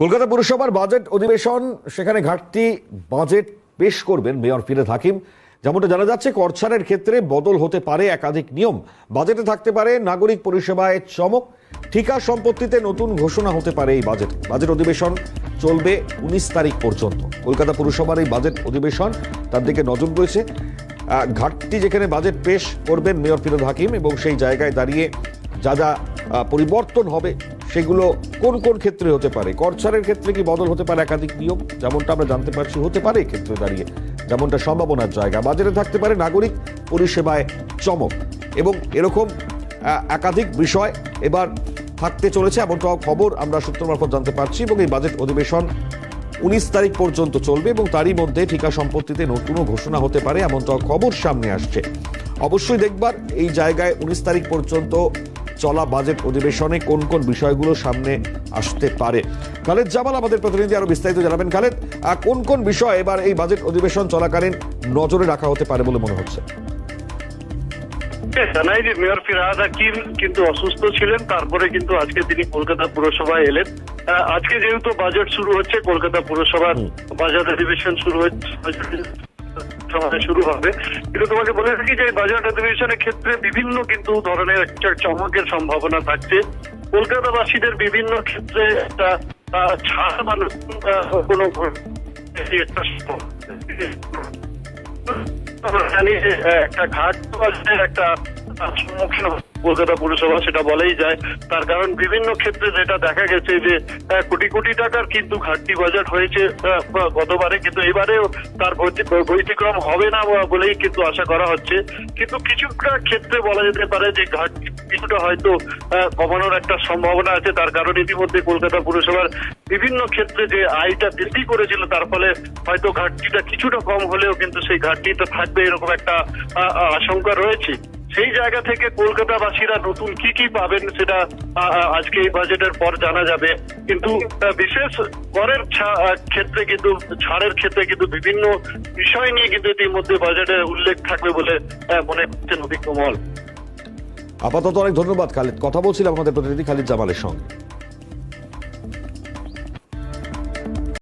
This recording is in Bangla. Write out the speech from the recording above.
কলকাতা পুরসভার বাজেট অধিবেশন, সেখানে ঘাটতি বাজেট পেশ করবেন মেয়র ফিরাদ হাকিম। যেমনটা জানা যাচ্ছে, করছাড়ের ক্ষেত্রে বদল হতে পারে একাধিক নিয়ম। বাজেটে থাকতে পারে নাগরিক পরিষেবায় চমক। ঠিকা সম্পত্তিতে নতুন ঘোষণা হতে পারে এই বাজেট। বাজেট অধিবেশন চলবে উনিশ তারিখ পর্যন্ত। কলকাতা পুরসভার এই বাজেট অধিবেশন তার দিকে নজর রয়েছে। ঘাটতি যেখানে বাজেট পেশ করবেন মেয়র ফিরোজ হাকিম এবং সেই জায়গায় দাঁড়িয়ে যা যা পরিবর্তন হবে সেগুলো কোন কোন ক্ষেত্রে হতে পারে? করছাড়ের ক্ষেত্রে কি বদল হতে পারে একাধিক নিয়ম? যেমনটা আমরা জানতে পারছি, হতে পারে ক্ষেত্রে দাঁড়িয়ে। যেমনটা সম্ভাবনার জায়গা, বাজারে থাকতে পারে নাগরিক পরিষেবায় চমক। এবং এরকম একাধিক বিষয় এবার থাকতে চলেছে, এমনটাও খবর আমরা সূত্র মারফত জানতে পারছি। এবং এই বাজেট অধিবেশন উনিশ তারিখ পর্যন্ত চলবে এবং তারই মধ্যে ঠিকা সম্পত্তিতে নতুনও ঘোষণা হতে পারে, এমনটাও খবর সামনে আসছে। অবশ্যই দেখবার এই জায়গায় উনিশ তারিখ পর্যন্ত চলা বাজেট অধিবেশনে কোন কোন বিষয়গুলো সামনে আসতে পারে? খালেদ জামাল আমাদের প্রতিনিধি আরও বিস্তারিত জানাবেন। খালেদ কোন কোন বিষয় এবার এই বাজেট অধিবেশন চলাকালীন নজরে রাখা হতে পারে বলে মনে হচ্ছে? জানাই যে মেয়র ফিরহাদ হাকিম কিন্তু অসুস্থ ছিলেন তারপরে কিন্তু আজকে তিনি কলকাতা পুরসভায় এলেন। আজকে যেহেতু বাজেট শুরু হচ্ছে কলকাতা পুরসভার বাজেট অধিবেশন শুরু হচ্ছে সময় শুরু হবে। কিন্তু তোমাকে বলে থাকি যে বাজেট অধিবেশনের ক্ষেত্রে বিভিন্ন কিন্তু ধরনের একটা চমকের সম্ভাবনা থাকছে। কলকাতাবাসীদের বিভিন্ন ক্ষেত্রে একটা ছাড় মানুষ কোনো একটা ঘাট একটা সম্মুখীন কলকাতা পুরসভা সেটা বলেই যায়। তার কারণ বিভিন্ন ক্ষেত্রে যেটা দেখা গেছে যে কোটি কোটি টাকার কিন্তু ঘাটতি বাজেট হয়েছে গতবারে, কিন্তু এবারেও তার বৈতি- বৈতিক্রম হবে না বলেই কিন্তু আশা করা হচ্ছে। কিন্তু কিছুটা ক্ষেত্রে বলা যেতে পারে যে, ঘাটতি কিছুটা হয়তো কমানোর একটা সম্ভাবনা আছে। তার কারণ ইতিমধ্যে কলকাতা পুরসভার বিভিন্ন ক্ষেত্রে যে আয়টা বৃদ্ধি করেছিল, তার ফলে হয়তো ঘাটতিটা কিছুটা কম হলেও কিন্তু সেই ঘাটতিটা থাকবে এরকম একটা আশঙ্কা রয়েছে। সেই জায়গা থেকে কলকাতাবাসীরা নতুন কি কি পাবেন সেটা আজকে এই বাজেটের পর জানা যাবে। কিন্তু বিশেষ করের ক্ষেত্রে কিন্তু, ছাড়ের ক্ষেত্রে কিন্তু বিভিন্ন বিষয় নিয়ে কিন্তু ইতিমধ্যে বাজেটে উল্লেখ থাকবে বলে মনে করছেন অভিজ্ঞ মল আপাতত অনেক ধন্যবাদ, খালিদ। কথা বলছিলাম আমাদের প্রতিনিধি খালিদ জামালের সঙ্গে।